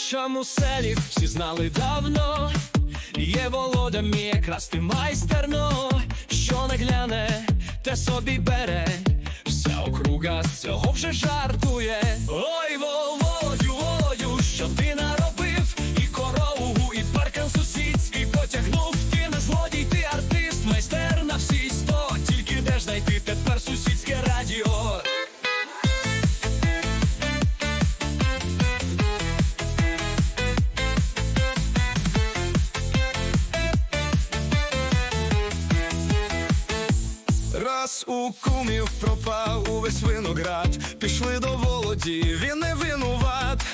нашому селі всі знали давно. Є волода якраз ти майстерно, що не гляне, те собі бере. Вся округа цього вже жартує. У кумів пропав увесь виноград, пішли до володі, він не винуват.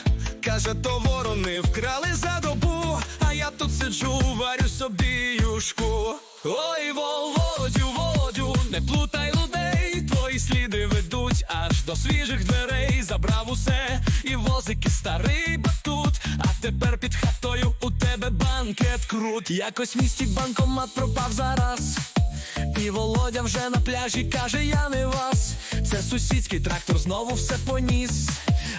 Каже, то ворони вкрали за добу, а я тут сиджу, варю собі юшку. Ой, Володю, Володю, не плутай людей, твої сліди ведуть аж до свіжих дверей. Забрав усе і возики старий батут. А тепер під хатою у тебе банкет крут. Якось в місті банкомат пропав зараз. І Володя вже на пляжі каже, я не вас. Це сусідський трактор знову все поніс.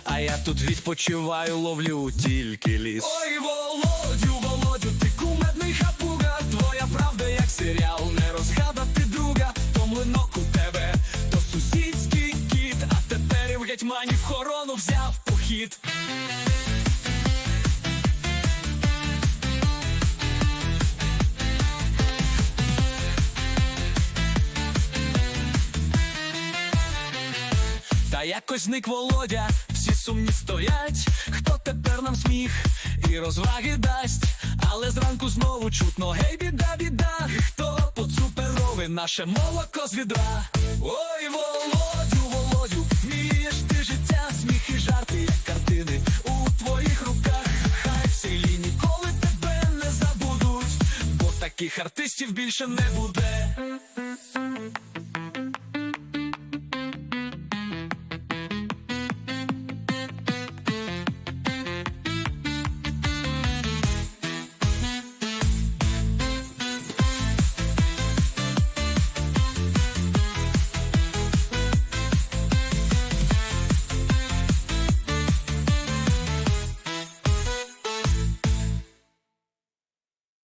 А я тут відпочиваю, ловлю тільки ліс. Ой, Володю, Володю, ти кумедний хапуга, твоя правда, як серіал, не розгадати друга, то млинок у тебе, то сусідський кіт, а тепер в гетьмані в хорону взяв похід. Та якось зник Володя, всі сумні стоять, хто тепер нам сміх і розваги дасть, але зранку знову чутно, гей, біда, біда, хто поцуперове наше молоко з відра. Ой, Володю, Володю, вмієш ти життя, сміх і жарти, як картини у твоїх руках. Хай в селі ніколи тебе не забудуть, бо таких артистів більше не буде.